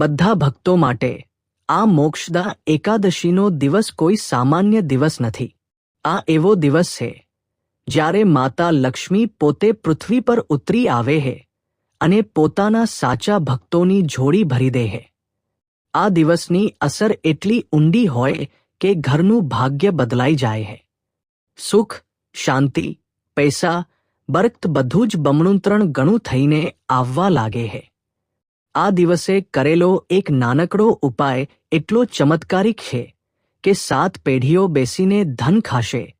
બધા ભક્તો માટે આ મોક્ષદા એકાદશીનો દિવસ કોઈ સામાન્ય દિવસ નથી. આ એવો દિવસ છે જ્યારે માતા લક્ષ્મી પોતે પૃથ્વી પર ઉતરી આવે છે અને પોતાના સાચા ભક્તોની જોડી ભરી દે છે આ દિવસની અસર એટલી ઊંડી હોય કે ઘરનું ભાગ્ય બદલાઈ જાય છે સુખ, શાંતિ, પૈસા, બરકત બધું જ બમણું ત્રણ ગણું થઈને આવવા લાગે છે આ દિવસે કરેલો એક નાનકડો ઉપાય એટલો ચમત્કારિક છે કે સાત પેઢીઓ બેસીને ધન ખાશે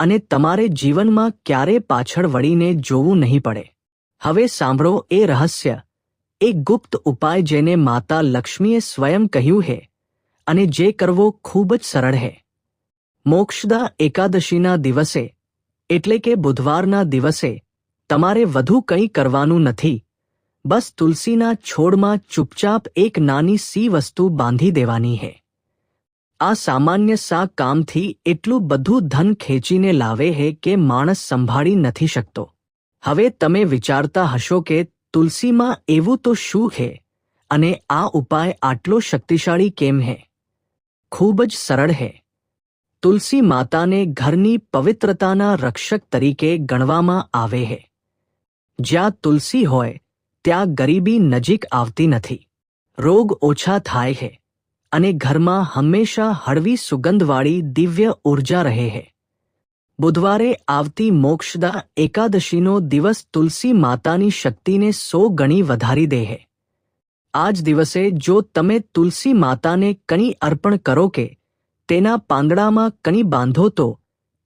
અને તમારે જીવનમાં ક્યારે પાછળ વળીને જોવું નહીં પડે. હવે સાંભળો એ રહસ્ય. એક ગુપ્ત ઉપાય જેને માતા લક્ષ્મીએ સ્વયં કહ્યું છે અને જે કરવો ખૂબ જ સરળ છે. મોક્ષદા એકાદશીના દિવસે, એટલે કે બુધવારના દિવસે, તમારે વધુ કંઈ કરવાનું નથી. બસ તુલસીના છોડમાં ચૂપચાપ એક નાની સી વસ્તુ બાંધી દેવાની છે આ સામાન્ય સા કામથી એટલું બધું ધન ખેંચીને લાવે છે કે માણસ સંભાળી નથી શકતો. હવે તમે વિચારતા હશો કે તુલસીમાં એવું તો શું છે અને આ ઉપાય આટલો શક્તિશાળી કેમ છે ખૂબ જ સરળ છે તુલસી માતાને ઘરની પવિત્રતાના રક્ષક તરીકે ગણવામાં આવે છે જ્યાં તુલસી હોય ત્યાં ગરીબી નજીક આવતી નથી. રોગ ઓછા થાય છે અને ઘરમાં હંમેશા હળવી સુગંધવાળી દિવ્ય ઊર્જા રહે છે બુધવારે આવતી મોક્ષદા એકાદશીનો દિવસ તુલસી માતાની શક્તિને સો ગણી વધારી દે છે આ જ દિવસે જો તમે તુલસી માતાને કણી અર્પણ કરો કે તેના પાંદડામાં કણી બાંધો તો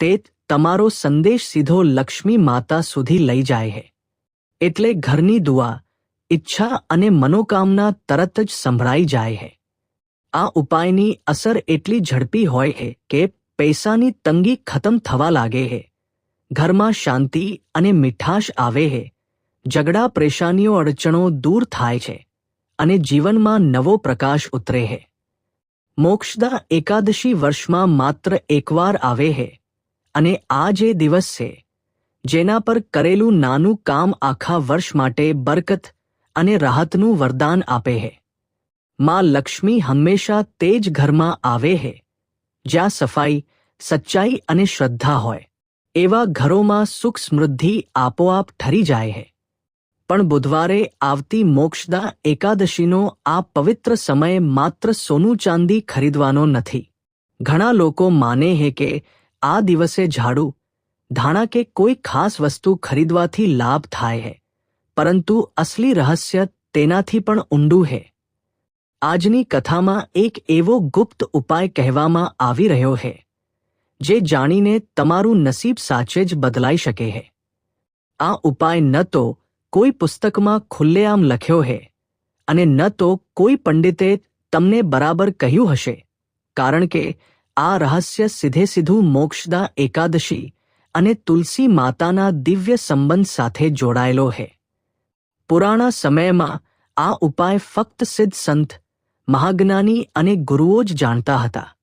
તે તમારો સંદેશ સીધો લક્ષ્મી માતા સુધી લઈ જાય છે એટલે ઘરની દુઆ ઈચ્છા અને મનોકામના તરત જ સંભળાઈ જાય છે આ ઉપાયની અસર એટલી ઝડપી હોય છે કે પૈસાની તંગી ખતમ થવા લાગે છે ઘરમાં શાંતિ અને મીઠાશ આવે છે ઝઘડા, પરેશાનીઓ, અડચણો દૂર થાય છે અને જીવનમાં નવો પ્રકાશ ઉતરે છે મોક્ષદા એકાદશી વર્ષમાં માત્ર એકવાર આવે છે અને આ જે દિવસ છે, જેના પર કરેલું નાનું કામ આખા વર્ષ માટે બરકત અને રાહતનું વરદાન આપે છે માં લક્ષ્મી હંમેશા તે જ ઘરમાં આવે છે જ્યાં સફાઈ, સચ્ચાઈ અને શ્રદ્ધા હોય. એવા ઘરોમાં સુખ સમૃદ્ધિ આપોઆપ ઠરી જાય છે પણ બુધવારે આવતી મોક્ષદા એકાદશીનો આ પવિત્ર સમય માત્ર સોનું ચાંદી ખરીદવાનો નથી. ઘણા લોકો માને છે કે આ દિવસે ઝાડુ, ધાણા કે કોઈ ખાસ વસ્તુ ખરીદવાથી લાભ થાય છે પરંતુ અસલી રહસ્ય તેનાથી પણ ઊંડું છે આજની કથામાં એક એવો ગુપ્ત ઉપાય કહેવામાં આવી રહ્યો છે જે જાણીને તમારું નસીબ સાચે જ બદલાઈ શકે છે આ ઉપાય ન તો કોઈ પુસ્તકમાં ખુલ્લેઆમ લખ્યો છે અને ન તો કોઈ પંડિતે તમને બરાબર કહ્યું હશે, કારણ કે આ રહસ્ય સીધે સીધું મોક્ષદા એકાદશી અને તુલસી માતાના દિવ્ય સંબંધ સાથે જોડાયેલો છે પુરાણા સમયમાં આ ઉપાય ફક્ત સિદ્ધ સંત, મહાજ્ઞાની અને ગુરુઓ જ જાણતા હતા.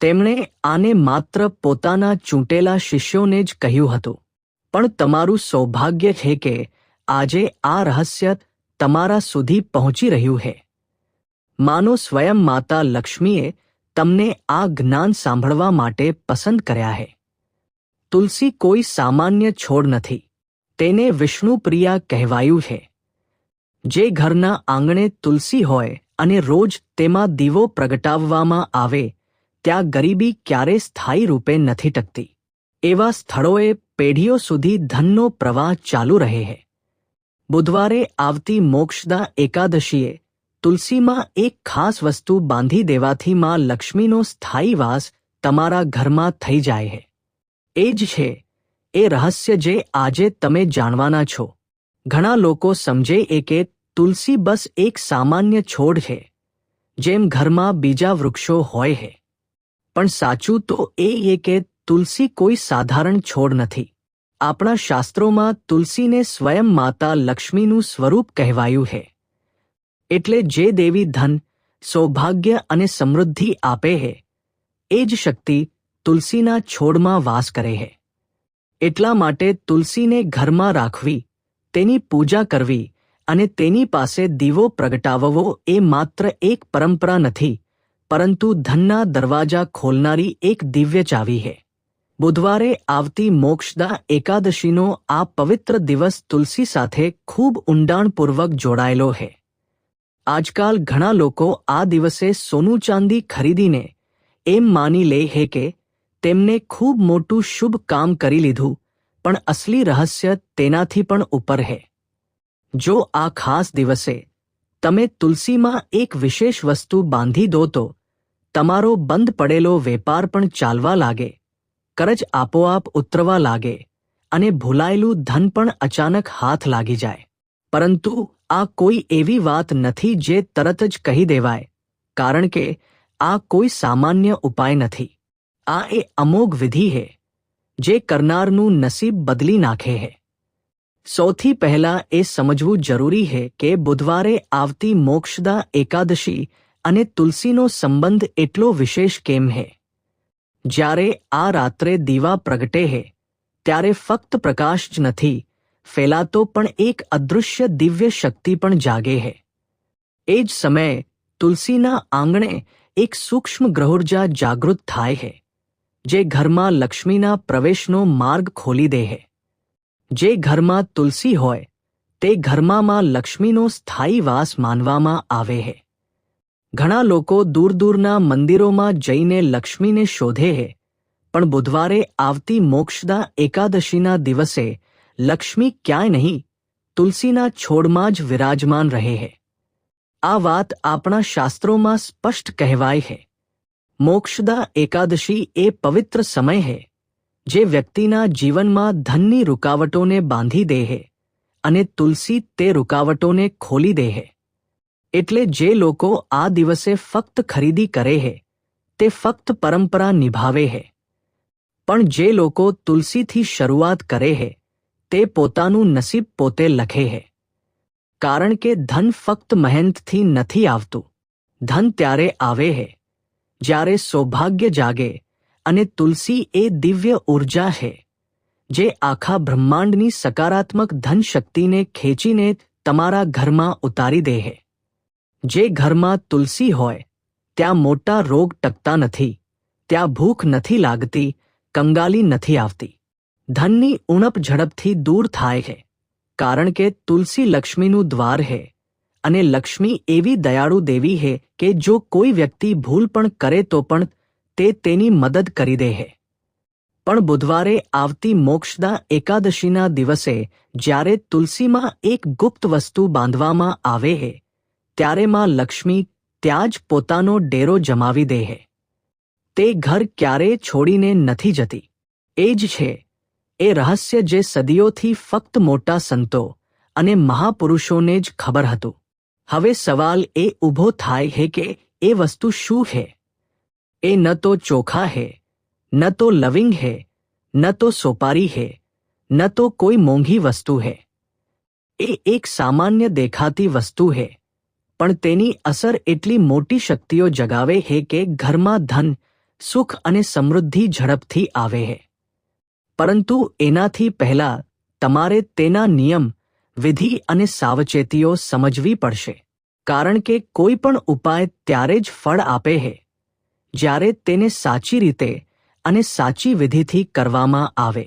તેમણે આને માત્ર પોતાના ચૂંટેલા શિષ્યોને જ કહ્યું હતું. પણ તમારું સૌભાગ્ય છે કે આજે આ રહસ્ય તમારા સુધી પહોંચી રહ્યું છે. માનો સ્વયં માતા લક્ષ્મીએ તમને આ જ્ઞાન સાંભળવા માટે પસંદ કર્યા છે. તુલસી કોઈ સામાન્ય છોડ નથી. તેને વિષ્ણુપ્રિયા કહેવાયું છે. જે ઘરના આંગણે તુલસી હોય અને રોજ તેમાં દીવો પ્રગટાવવામાં આવે, ત્યાં ગરીબી ક્યારે સ્થાયી રૂપે નથી ટકતી. એવા સ્થળોએ પેઢીઓ સુધી ધનનો પ્રવાહ ચાલુ રહે છે બુધવારે આવતી મોક્ષદા એકાદશીએ તુલસીમાં એક ખાસ વસ્તુ બાંધી દેવાથી માં લક્ષ્મીનો સ્થાયી વાસ તમારા ઘરમાં થઈ જાય છે એ જ છે, એ રહસ્ય જે આજે તમે જાણવાના છો. ઘણા લોકો સમજે એ કે તુલસી બસ એક સામાન્ય છોડ છે જેમ ઘરમાં બીજા વૃક્ષો હોય છે પણ સાચું તો એ એ કે તુલસી કોઈ સાધારણ છોડ નથી. આપણા શાસ્ત્રોમાં તુલસીને સ્વયં માતા લક્ષ્મીનું સ્વરૂપ કહેવાયું છે એટલે જે દેવી ધન, સૌભાગ્ય અને સમૃદ્ધિ આપે છે એ જ શક્તિ તુલસીના છોડમાં વાસ કરે છે એટલા માટે તુલસીને ઘરમાં રાખવી તેની પૂજા કરવી અને તેની પાસે દીવો પ્રગટાવવો એ માત્ર એક પરંપરા નથી, પરંતુ ધનના દરવાજા ખોલનારી એક દિવ્ય ચાવી છે બુધવારે આવતી મોક્ષદા એકાદશીનો આ પવિત્ર દિવસ તુલસી સાથે ખૂબ ઊંડાણપૂર્વક જોડાયેલો છે આજકાલ ઘણા લોકો આ દિવસે સોનું ચાંદી ખરીદીને એમ માની લે હે કે તેમને ખૂબ મોટું શુભ કામ કરી લીધું પણ અસલી રહસ્ય તેનાથી પણ ઉપર છે જો આ ખાસ દિવસે તમે તુલસીમાં એક વિશેષ વસ્તુ બાંધી દો તો તમારો બંધ પડેલો વેપાર પણ ચાલવા લાગે, કરજ આપોઆપ ઉતરવા લાગે અને ભૂલાયેલું ધન પણ અચાનક હાથ લાગી જાય. પરંતુ આ કોઈ એવી વાત નથી જે તરત જ કહી દેવાય, કારણ કે આ કોઈ સામાન્ય ઉપાય નથી. આ એ અમોઘ વિધિ હે. જે કરનારનું નસીબ બદલી નાખે હે. સૌથી પહેલા એ સમજવું જરૂરી છે કે બુધવારે આવતી મોક્ષદા એકાદશી અને તુલસીનો સંબંધ એટલો વિશેષ કેમ હે? જ્યારે આ રાત્રે દીવા પ્રગટે હે, ત્યારે ફક્ત પ્રકાશ જ નથી, ફેલાતો પણ એક અદૃશ્ય દિવ્ય શક્તિ પણ જાગે હે. એ જ સમયે તુલસીના આંગણે એક સૂક્ષ્મ ગ્રહોર્જા જાગૃત થાય છે જે ઘરમાં લક્ષ્મીના પ્રવેશનો માર્ગ ખોલી દે છે જે ઘરમાં તુલસી હોય, તે ઘરમાં લક્ષ્મીનો સ્થાયી વાસ માનવામાં આવે છે ઘણા લોકો દૂર દૂરના મંદિરોમાં જઈને લક્ષ્મીને શોધે છે પણ બુધવારે આવતી મોક્ષદા એકાદશીના દિવસે લક્ષ્મી ક્યાંય નહીં, તુલસીના છોડમાં જ વિરાજમાન રહે છે આ વાત આપણા શાસ્ત્રોમાં સ્પષ્ટ કહેવાય છે મોક્ષદા એકાદશી એ પવિત્ર સમય છે જે વ્યક્તિના જીવનમાં ધનની રૂકાવટોને બાંધી દે છે અને તુલસી તે રૂકાવટોને ખોલી દે છે એટલે જે લોકો આ દિવસે ફક્ત ખરીદી કરે છે તે ફક્ત પરંપરા નિભાવે છે પણ જે લોકો તુલસીથી શરૂઆત કરે છે તે પોતાનું નસીબ પોતે લખે છે કારણ કે ધન ફક્ત મહેનતથી નથી આવતું, ધન ત્યારે આવે છે જ્યારે સૌભાગ્ય જાગે અને તુલસી એ દિવ્ય ઊર્જા છે જે આખા બ્રહ્માંડની સકારાત્મક ધન શક્તિને ખેંચીને તમારા ઘરમાં ઉતારી દે છે જે ઘરમાં તુલસી હોય ત્યાં મોટા રોગ ટકતા નથી ત્યાં ભૂખ નથી લાગતી કંગાલી નથી આવતી ધનની ઉણપ ઝડપથી દૂર થાય છે કારણ કે તુલસી લક્ષ્મીનું દ્વાર છે અને લક્ષ્મી એવી દયાળુ દેવી છે કે જો કોઈ વ્યક્તિ ભૂલ પણ કરે તો પણ તે તેની મદદ કરી દે હે. પણ બુધવારે આવતી મોક્ષદા એકાદશીના દિવસે જ્યારે તુલસીમાં એક ગુપ્ત વસ્તુ બાંધવામાં આવે હે, ત્યારે માં લક્ષ્મી ત્યાં જ પોતાનો ડેરો જમાવી દે હે. તે ઘર ક્યારે છોડીને નથી જતી. એ જ છે, એ રહસ્ય જે સદીઓથી ફક્ત મોટા સંતો અને મહાપુરુષોને જ ખબર હતું. હવે સવાલ એ ઊભો થાય છે કે એ વસ્તુ શું છે એ ન તો ચોખા હે ન તો લવિંગ હે ન તો સોપારી હે ન તો કોઈ મોંઘી વસ્તુ હે એ એક સામાન્ય દેખાતી વસ્તુ હે પણ તેની અસર એટલી મોટી શક્તિઓ જગાવે હે કે ઘરમાં ધન સુખ અને સમૃદ્ધિ ઝડપથી આવે હે પરંતુ એનાથી પહેલા તમારે તેના નિયમ વિધિ અને સાવચેતીઓ સમજવી પડશે કારણ કે કોઈ પણ ઉપાય ત્યારે જ ફળ આપે હે, જ્યારે તેને સાચી રીતે અને સાચી વિધિથી કરવામાં આવે.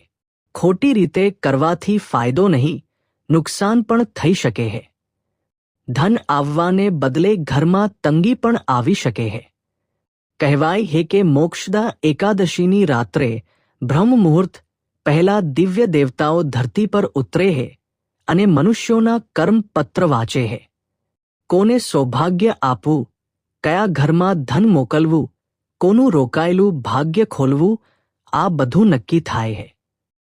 ખોટી રીતે કરવાથી ફાયદો નહીં, નુકસાન પણ થઈ શકે છે ધન આવવાને બદલે ઘરમાં તંગી પણ આવી શકે છે કહેવાય છે કે મોક્ષદા એકાદશીની રાત્રે બ્રહ્મ મુહૂર્ત પહેલા દિવ્ય દેવતાઓ ધરતી પર ઉતરે છે અને મનુષ્યોના કર્મપત્ર વાંચે છે કોને સૌભાગ્ય આપવું? કયા ઘરમાં ધન મોકલવું? કોનું રોકાયેલું ભાગ્ય ખોલવું? આ બધું નક્કી થાય છે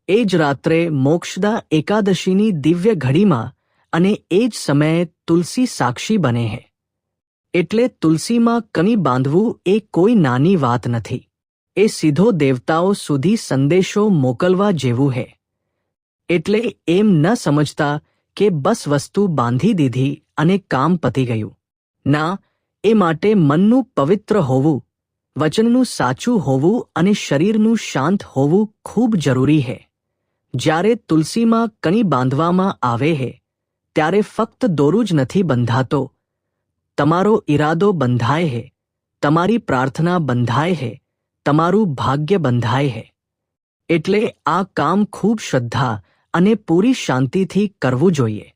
એ જ રાત્રે મોક્ષદા એકાદશીની દિવ્ય ઘડીમાં અને એ જ સમયે તુલસી સાક્ષી બને છે એટલે તુલસીમાં કની બાંધવું એ કોઈ નાની વાત નથી. એ સીધો દેવતાઓ સુધી સંદેશો મોકલવા જેવું છે એટલે એમ ન સમજતા કે બસ વસ્તુ બાંધી દીધી અને કામ પતી ગયું. ના, એ માટે મનનું પવિત્ર હોવું, વચનનું સાચું હોવું અને શરીરનું શાંત હોવું ખૂબ જરૂરી છે જ્યારે તુલસીમાં કણી બાંધવામાં આવે છે ત્યારે ફક્ત દોરું જ નથી બંધાતો. તમારો ઈરાદો બંધાય હે, તમારી પ્રાર્થના બંધાય હે, તમારું ભાગ્ય બંધાય હે. એટલે આ કામ ખૂબ શ્રદ્ધા અને પૂરી શાંતિથી કરવું જોઈએ.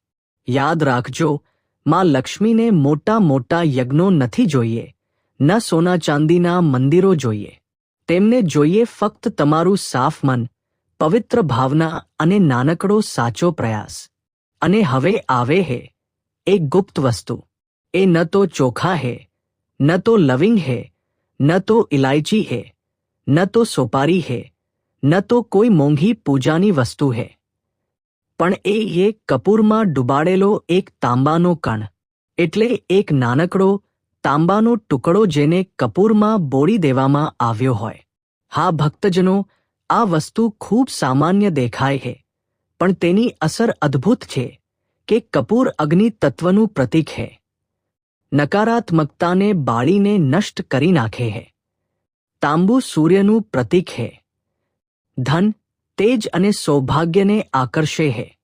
યાદ રાખજો માં લક્ષ્મીને મોટા મોટા યજ્ઞો નથી જોઈએ, ન સોના ચાંદીના મંદિરો જોઈએ. તેમને જોઈએ ફક્ત તમારું સાફ મન, પવિત્ર ભાવના અને નાનકડો સાચો પ્રયાસ. અને હવે આવે હે, એ ગુપ્ત વસ્તુ. એ ન તો ચોખા હે, ન તો લવિંગ હે, ન તો ઇલાયચી હે, ન તો સોપારી હે, ન તો કોઈ મોંઘી પૂજાની વસ્તુ હે. પણ એ એ કપૂરમાં ડુબાડેલો એક તાંબાનો કણ, એટલે એક નાનકડો તાંબાનો ટુકડો જેને કપૂરમાં બોળી દેવામાં આવ્યો હોય. હા, ભક્તજનો, આ વસ્તુ ખૂબ સામાન્ય દેખાય છે પણ તેની અસર અદ્ભુત છે કે કપૂર અગ્નિ તત્વનું પ્રતીક છે નકારાત્મકતાને બાળીને નષ્ટ કરી નાખે છે તાંબુ સૂર્યનું પ્રતીક છે ધન તેજ અને સૌભાગ્યને આકર્ષે છે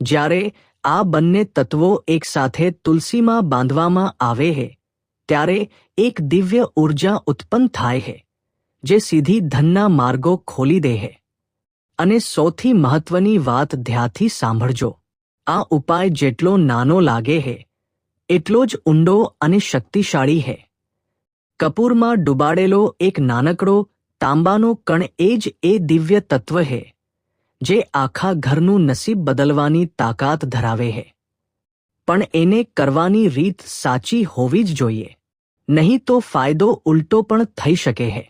જ્યારે આ બંને તત્વો એકસાથે તુલસીમાં બાંધવામાં આવે છે ત્યારે એક દિવ્ય ઊર્જા ઉત્પન્ન થાય છે જે સીધી ધનના માર્ગો ખોલી દે છે અને સૌથી મહત્વની વાત ધ્યાથી સાંભળજો. આ ઉપાય જેટલો નાનો લાગે છે એટલો જ ઊંડો અને શક્તિશાળી છે કપૂરમાં ડૂબાડેલો એક નાનકડો તાંબાનો કણ એ જ એ દિવ્ય તત્વ છે જે આખા ઘરનું નસીબ બદલવાની તાકાત ધરાવે છે પણ એને કરવાની રીત સાચી હોવી જ જોઈએ, નહીં તો ફાયદો ઉલટો પણ થઈ શકે છે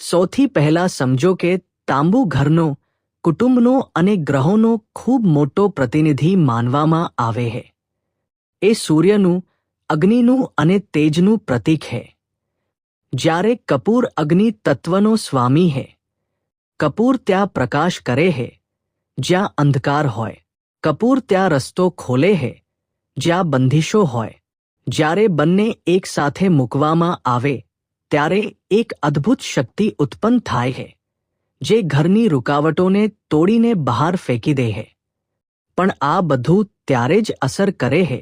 સૌથી પહેલા સમજો કે તાંબુ ઘરનો, કુટુંબનો અને ગ્રહોનો ખૂબ મોટો પ્રતિનિધિ માનવામાં આવે છે એ સૂર્યનું, અગ્નિનું અને તેજનું પ્રતીક છે જ્યારે કપૂર અગ્નિ તત્વનો સ્વામી છે કપૂર ત્યાં પ્રકાશ કરે છે જ્યાં અંધકાર હોય. કપૂર ત્યાં રસ્તો ખોલે છે જ્યાં બંધિશો હોય. જ્યારે બંને એકસાથે મૂકવામાં આવે, ત્યારે એક અદ્ભુત શક્તિ ઉત્પન્ન થાય છે જે ઘરની રૂકાવટોને તોડીને બહાર ફેંકી દે છે પણ આ બધું ત્યારે જ અસર કરે છે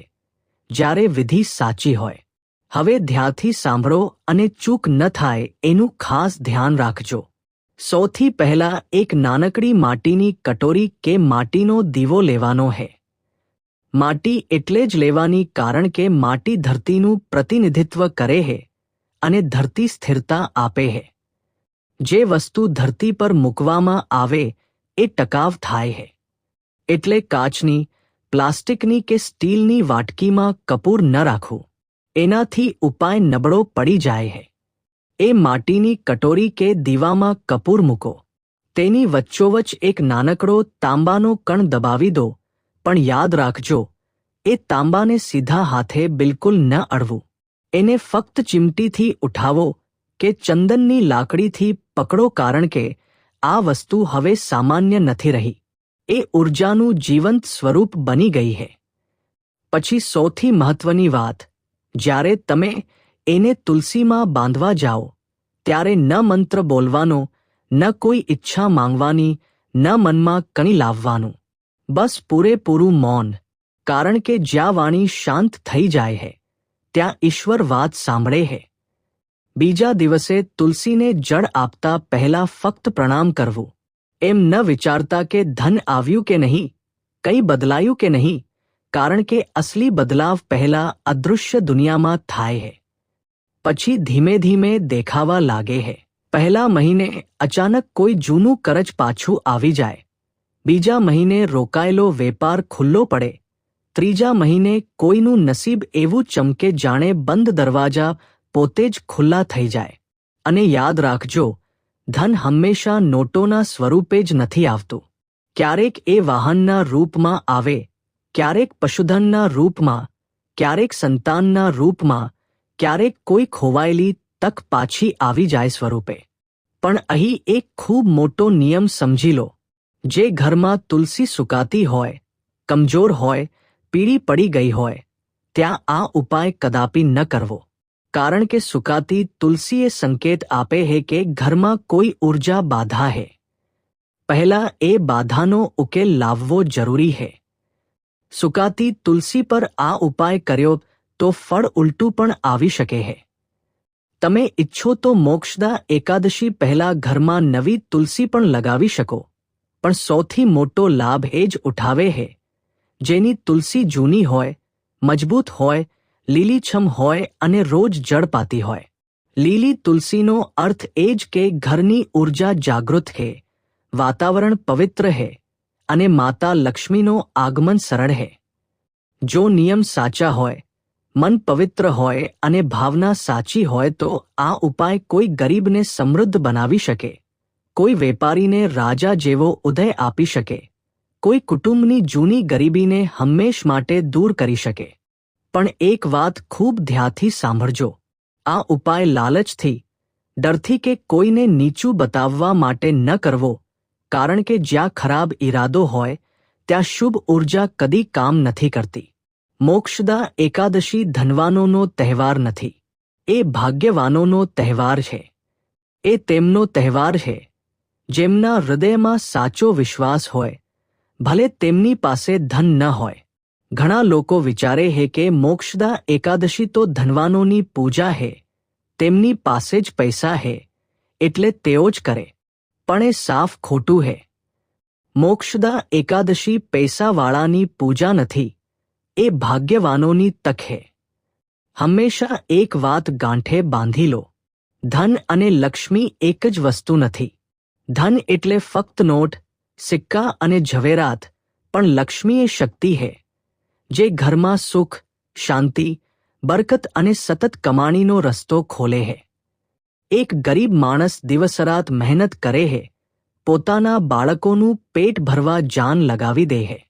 જ્યારે વિધિ સાચી હોય. હવે ધ્યાનથી સાંભળો અને ચૂક ન થાય એનું ખાસ ધ્યાન રાખજો. સૌથી પહેલા એક નાનકડી માટીની કટોરી કે માટીનો દીવો લેવાનો હે. માટી એટલે જ લેવાની કારણ કે માટી ધરતીનું પ્રતિનિધિત્વ કરે છે અને ધરતી સ્થિરતા આપે છે જે વસ્તુ ધરતી પર મૂકવામાં આવે એ ટકાવ થાય છે એટલે કાચની, પ્લાસ્ટિકની કે સ્ટીલની વાટકીમાં કપૂર ન રાખવું. એનાથી ઉપાય નબળો પડી જાય છે એ માટીની કટોરી કે દીવામાં કપૂર મૂકો. તેની વચ્ચોવચ એક નાનકડો તાંબાનો કણ દબાવી દો, પણ યાદ રાખજો, એ તાંબાને સીધા હાથે બિલકુલ ન અડવું. એને ફક્ત ચીમટીથી ઉઠાવો કે ચંદનની લાકડીથી પકડો કારણ કે આ વસ્તુ હવે સામાન્ય નથી રહી. એ ઊર્જાનું જીવંત સ્વરૂપ બની ગઈ છે પછી સૌથી મહત્વની વાત જ્યારે તમે એને તુલસીમાં બાંધવા જાઓ, ત્યારે ન મંત્ર બોલવાનો, ન કોઈ ઈચ્છા માંગવાની, ન મનમાં કણી લાવવાનું. બસ પૂરેપૂરું મૌન, કારણ કે જ્યાં વાણી શાંત થઈ જાય છે ત્યાં ઈશ્વર વાત સાંભળે છે બીજા દિવસે તુલસીને જળ આપતા પહેલા ફક્ત પ્રણામ કરવું. એમ ન વિચારતા કે ધન આવ્યું કે નહીં, કંઈ બદલાયું કે નહીં કારણ કે અસલી બદલાવ પહેલા અદૃશ્ય દુનિયામાં થાય છે પછી ધીમે ધીમે દેખાવા લાગે છે પહેલા મહિને અચાનક કોઈ જૂનું કરજ પાછું આવી જાય. બીજા મહિને રોકાયેલો વેપાર ખુલ્લો પડે. ત્રીજા મહિને કોઈનું નસીબ એવું ચમકે જાણે બંધ દરવાજા પોતે જ ખુલ્લા થઈ જાય. અને યાદ રાખજો, ધન હંમેશા નોટોના સ્વરૂપે જ નથી આવતું. ક્યારેક એ વાહનના રૂપમાં આવે ક્યારેક પશુધનના રૂપમાં, ક્યારેક સંતાનના રૂપમાં, ક્યારેક કોઈ ખોવાયેલી તક પાછી આવી જાય સ્વરૂપે. પણ અહીં એક ખૂબ મોટો નિયમ સમજી લો. જે ઘરમાં તુલસી સુકાતી હોય, કમજોર હોય, પીળી પડી ગઈ હોય, ત્યાં આ ઉપાય કદાપી ન કરવો. કારણ કે સુકાતી તુલસી એ સંકેત આપે હે કે ઘરમાં કોઈ ઊર્જા બાધા હે. પહેલા એ બાધાનો ઉકેલ લાવવો જરૂરી હે. સુકાતી તુલસી પર આ ઉપાય કર્યો તો ફળ ઉલટું પણ આવી શકે છે તમે ઈચ્છો તો મોક્ષદા એકાદશી પહેલા ઘરમાં નવી તુલસી પણ લગાવી શકો, પણ સૌથી મોટો લાભ એ જ ઉઠાવે છે જેની તુલસી જૂની હોય, મજબૂત હોય, લીલીછમ હોય અને રોજ જળ પાતી હોય. લીલી તુલસીનો અર્થ એ જ કે ઘરની ઊર્જા જાગૃત હે, વાતાવરણ પવિત્ર હે. અને માતા લક્ષ્મીનો આગમન સરળ હે. જો નિયમ સાચા હોય, મન પવિત્ર હોય અને ભાવના સાચી હોય તો આ ઉપાય કોઈ ગરીબને સમૃદ્ધ બનાવી શકે. કોઈ વેપારીને રાજા જેવો ઉદય આપી શકે. કોઈ કુટુંબની જૂની ગરીબીને હંમેશ માટે દૂર કરી શકે. પણ એક વાત ખૂબ ધ્યાથી સાંભળજો. આ ઉપાય લાલચથી, ડરથી કે કોઈને નીચું બતાવવા માટે ન કરવો. કારણ કે જ્યાં ખરાબ ઈરાદો હોય, ત્યાં શુભ ઊર્જા કદી કામ નથી કરતી. મોક્ષદા એકાદશી ધનવાનોનો તહેવાર નથી. એ ભાગ્યવાનોનો તહેવાર છે. એ તેમનો તહેવાર છે. જેમના હૃદયમાં સાચો વિશ્વાસ હોય, ભલે તેમની પાસે ધન ન હોય. ઘણા લોકો વિચારે હે કે મોક્ષદા એકાદશી તો ધનવાનોની પૂજા હે, તેમની પાસે જ પૈસા હે, એટલે તેઓ જ કરે. પણ એ સાફ ખોટું હે. મોક્ષદા એકાદશી પૈસાવાળાની પૂજા નથી. એ ભાગ્યવાનોની તક હે. હંમેશા એક વાત ગાંઠે બાંધી લો. ધન અને લક્ષ્મી એક જ વસ્તુ નથી. ધન એટલે ફક્ત નોટ, સિક્કા અને ઝવેરાત, પણ લક્ષ્મી એ શક્તિ હે. જે ઘરમાં સુખ, શાંતિ, બરકત અને સતત કમાણીનો રસ્તો ખોલે હે. એક ગરીબ માણસ દિવસરાત મહેનત કરે હે, પોતાના બાળકોનું પેટ ભરવા જાન લગાવી દે હે.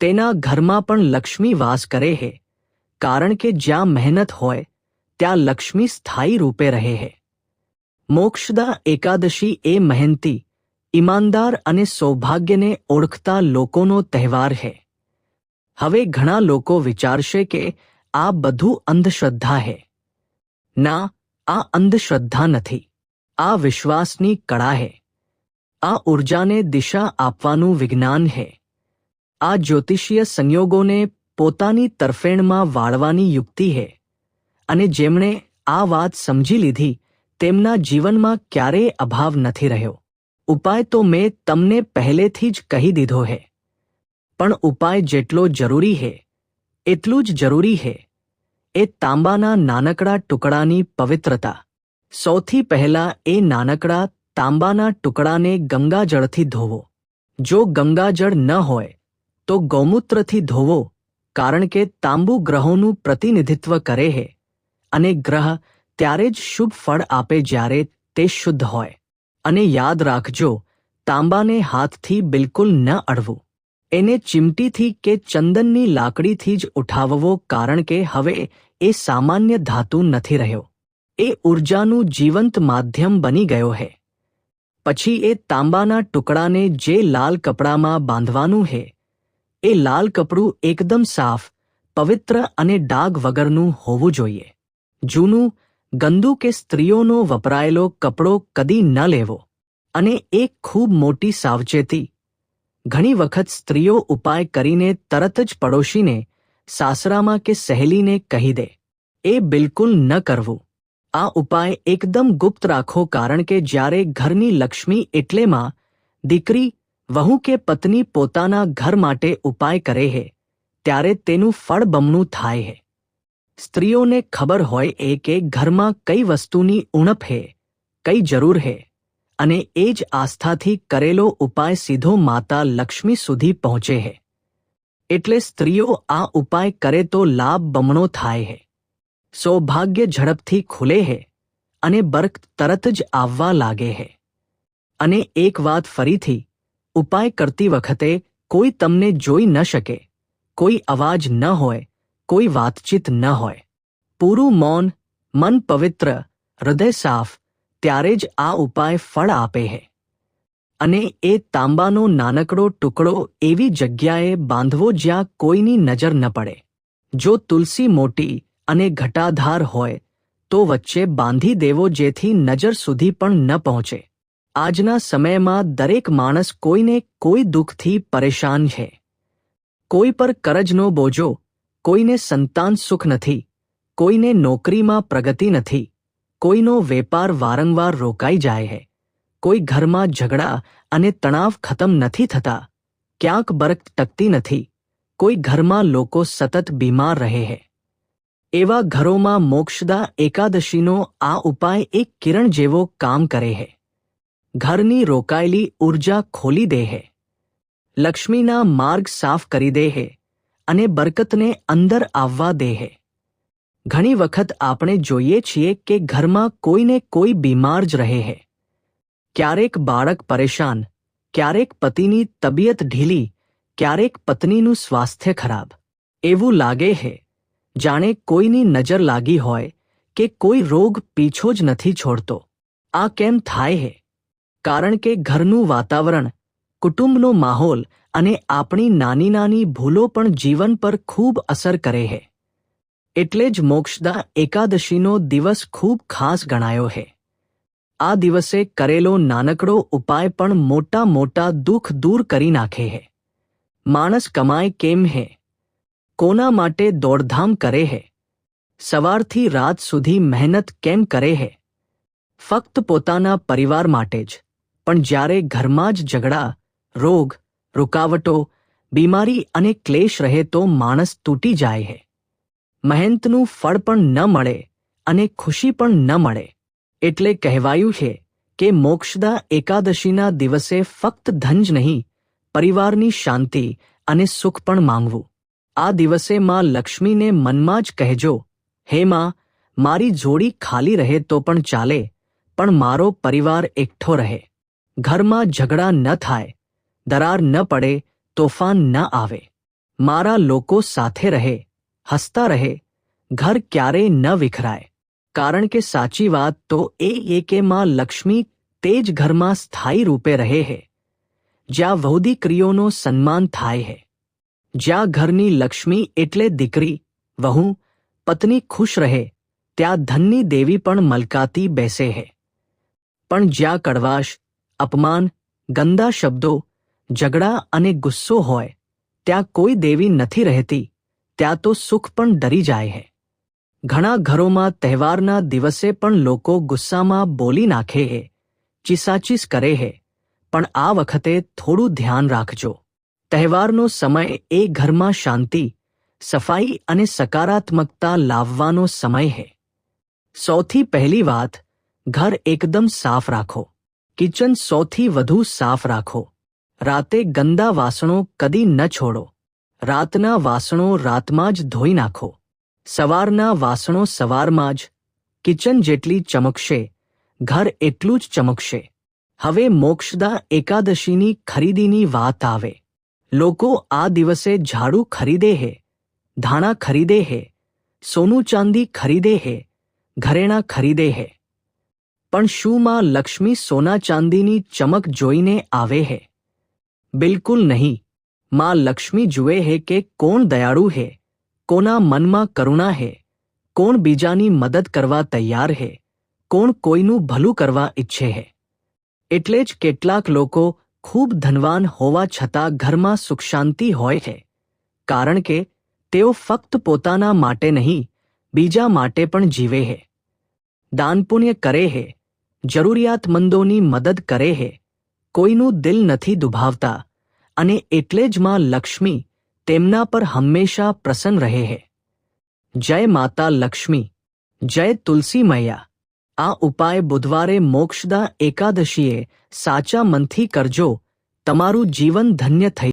તેના ઘરમાં પણ લક્ષ્મી વાસ કરે હે, કારણ કે જ્યાં મહેનત હોય, ત્યાં લક્ષ્મી સ્થાયી રૂપે રહે હે. મોક્ષદા એકાદશી એ મહેનતી ઈમાનદાર અને સૌભાગ્યને ઓળખતા લોકોનો તહેવાર છે હવે ઘણા લોકો વિચારશે કે આ બધું અંધશ્રદ્ધા હે. ના આ અંધશ્રદ્ધા નથી. આ વિશ્વાસની કળા હે. આ ઉર્જાને દિશા આપવાનું વિજ્ઞાન હે. આ જ્યોતિષીય સંયોગોને પોતાની તરફેણમાં વાળવાની યુક્તિ હે. અને જેમણે આ વાત સમજી લીધી, તેમના જીવનમાં ક્યારેય અભાવ નથી રહ્યો. ઉપાય તો મેં તમને પહેલેથી જ કહી દીધો હે. પણ ઉપાય જેટલો જરૂરી હે, એટલું જ જરૂરી હે. એ તાંબાના નાનકડા ટુકડાની પવિત્રતા. સૌથી પહેલા એ નાનકડા તાંબાના ટુકડાને ગંગાજળથી ધોવો. જો ગંગાજળ ન હોય, તો ગૌમૂત્રથી ધોવો, કારણ કે તાંબુ ગ્રહોનું પ્રતિનિધિત્વ કરે છે અને ગ્રહ ત્યારે જ શુભ ફળ આપે જ્યારે તે શુદ્ધ હોય. અને યાદ રાખજો, તાંબાને હાથથી બિલકુલ ન અડવું. એને ચીમટીથી કે ચંદનની લાકડીથી જ ઉઠાવવો કારણ કે હવે એ સામાન્ય ધાતુ નથી રહ્યો. એ ઉર્જાનું જીવંત માધ્યમ બની ગયો છે પછી એ તાંબાના ટુકડાને જે લાલ કપડામાં બાંધવાનું છે એ લાલ કપડું એકદમ સાફ, પવિત્ર અને ડાઘ વગરનું હોવું જોઈએ. જૂનું, ગંદુ કે સ્ત્રીઓનો વપરાયેલો કપડો કદી ન લેવો. અને એક ખૂબ મોટી સાવચેતી ઘણી વખત સ્ત્રીઓ ઉપાય કરીને તરત જ પડોશીને સાસરામાં કે સહેલીને કહી દે. એ બિલકુલ ન કરવું. આ ઉપાય એકદમ ગુપ્ત રાખો કારણ કે જ્યારે ઘરની લક્ષ્મી એટલેમાં દીકરી, વહુ કે પત્ની પોતાના ઘર માટે ઉપાય કરે હે, ત્યારે તેનું ફળ બમણું થાય હે. સ્ત્રીઓને ખબર હોય એ કે ઘરમાં કઈ વસ્તુની ઉણપ હે, કઈ જરૂર હે. અને એ જ આસ્થાથી કરેલો ઉપાય સીધો માતા લક્ષ્મી સુધી પહોંચે હે. એટલે સ્ત્રીઓ આ ઉપાય કરે તો લાભ બમણો થાય હે. સૌભાગ્ય ઝડપથી ખુલે હે અને બર્ક તરત જ આવવા લાગે હે. અને એક વાત ફરીથી, ઉપાય કરતી વખતે કોઈ તમને જોઈ ન શકે, કોઈ અવાજ ન હોય, કોઈ વાતચીત ન હોય. પૂરું મૌન, મન પવિત્ર, હૃદય સાફ ત્યારે જ આ ઉપાય ફળ આપે છે અને એ તાંબાનો નાનકડો ટુકડો એવી જગ્યાએ બાંધવો જ્યાં કોઈની નજર ન પડે. જો તુલસી મોટી અને ઘટાધાર હોય, તો વચ્ચે બાંધી દેવો જેથી નજર સુધી પણ ન પહોંચે. આજના સમયમાં દરેક માણસ કોઈને કોઈ દુઃખથી પરેશાન છે. કોઈ પર કરજનો બોજો, કોઈને સંતાન સુખ નથી, કોઈને નોકરીમાં પ્રગતિ નથી. કોઈનો વેપાર વારંવાર રોકાઈ જાય છે કોઈ ઘરમાં ઝઘડા અને તણાવ ખતમ નથી થતા. ક્યાંક બરક ટકતી નથી. કોઈ ઘરમાં લોકો સતત બીમાર રહે છે એવા ઘરોમાં મોક્ષદા એકાદશીનો આ ઉપાય એક કિરણ જેવો કામ કરે છે ઘરની રોકાયેલી ઊર્જા ખોલી દે છે લક્ષ્મીના માર્ગ સાફ કરી દે છે અને બરકતને અંદર આવવા દે છે ઘણી વખત આપણે જોઈએ છીએ કે ઘરમાં કોઈને કોઈ બીમાર જ રહે છે ક્યારેક બાળક પરેશાન, ક્યારેક પતિની તબિયત ઢીલી, ક્યારેક પત્નીનું સ્વાસ્થ્ય ખરાબ. એવું લાગે છે જાણે કોઈની નજર લાગી હોય કે કોઈ રોગ પીછો જ નથી છોડતો. આ કેમ થાય છે કારણ કે ઘરનું વાતાવરણ, કુટુંબનો માહોલ અને આપણી નાની નાની ભૂલો પણ જીવન પર ખૂબ અસર કરે છે એટલે જ મોક્ષદા એકાદશીનો દિવસ ખૂબ ખાસ ગણાયો છે આ દિવસે કરેલો નાનકડો ઉપાય પણ મોટા મોટા દુઃખ દૂર કરી નાખે છે માણસ કમાય કેમ હે? કોના માટે દોડધામ કરે છે સવારથી રાત સુધી મહેનત કેમ કરે છે ફક્ત પોતાના પરિવાર માટે જ, પણ જ્યારે ઘરમાં જ ઝઘડા, રોગ, રૂકાવટો, બીમારી અને ક્લેશ રહે તો માણસ તૂટી જાય છે મહેનતનું ફળ પણ ન મળે અને ખુશી પણ ન મળે. એટલે કહેવાયું છે કે મોક્ષદા એકાદશીના દિવસે ફક્ત ધન જ નહીં, પરિવારની શાંતિ અને સુખ પણ માંગવું. આ દિવસે માં લક્ષ્મીને મનમાં જ કહેજો, હે માં, મારી જોડી ખાલી રહે તો પણ ચાલે, પણ મારો પરિવાર એકઠો રહે. ઘરમાં ઝઘડા ન થાય, દરાર ન પડે, તોફાન ન આવે. મારા લોકો સાથે રહે હસતા રહે ઘર ક્યારેય ન વિખરાય કારણ કે સાચી વાત તો એ એકેમાં લક્ષ્મી તે જ ઘરમાં સ્થાયી રૂપે રહે છે જ્યાં વહુ દીકરીઓનો સન્માન થાય છે જ્યાં ઘરની લક્ષ્મી એટલે દીકરી વહુ પત્ની ખુશ રહે ત્યાં ધનની દેવી પણ મલકાતી બેસે છે પણ જ્યાં કડવાશ અપમાન ગંદા શબ્દો ઝઘડા અને ગુસ્સો હોય ત્યાં કોઈ દેવી નથી રહેતી ત્યાં તો સુખ પણ ડરી જાય છે ઘણા ઘરોમાં તહેવારના દિવસે પણ લોકો ગુસ્સામાં બોલી નાખે છે ચીસાચીસ કરે છે પણ આ વખતે થોડું ધ્યાન રાખજો. તહેવારનો સમય એ ઘરમાં શાંતિ, સફાઈ અને સકારાત્મકતા લાવવાનો સમય છે સૌથી પહેલી વાત, ઘર એકદમ સાફ રાખો. કિચન સૌથી વધુ સાફ રાખો. રાતે ગંદા વાસણો કદી ન છોડો. રાતના વાસણો રાતમાં જ ધોઈ નાખો. સવારના વાસણો સવારમાં જ. કિચન જેટલી ચમકશે, ઘર એટલું જ ચમકશે. હવે મોક્ષદા એકાદશીની ખરીદીની વાત આવે. લોકો આ દિવસે ઝાડુ ખરીદે હે, ધાણા ખરીદે હે, સોનું ચાંદી ખરીદે હે, ઘરેણાં ખરીદે હે. પણ શું માં લક્ષ્મી સોના ચાંદીની ચમક જોઈને આવે હે? બિલકુલ નહીં. માં લક્ષ્મી જુએ હે કે કોણ દયાળુ હે, કોના મનમાં કરુણા હે, કોણ બીજાની મદદ કરવા તૈયાર હે, કોણ કોઈનું ભલું કરવા ઈચ્છે હે. એટલે જ કેટલાક લોકો ખૂબ ધનવાન હોવા છતાં ઘરમાં સુખ શાંતિ હોય છે કારણ કે તેઓ ફક્ત પોતાના માટે નહીં, બીજા માટે પણ જીવે હે. દાન પુણ્ય કરે હે, જરૂરિયાતમંદોની મદદ કરે હે, કોઈનું દિલ નથી દુભાવતા અને એટલે જ માં લક્ષ્મી તેમના પર હંમેશા પ્રસન્ન રહે હે. જય માતા લક્ષ્મી, જય તુલસી મૈયા. આ ઉપાય બુધવારે મોક્ષદા એકાદશીએ સાચા મનથી કરજો. તમારું જીવન ધન્ય થઈ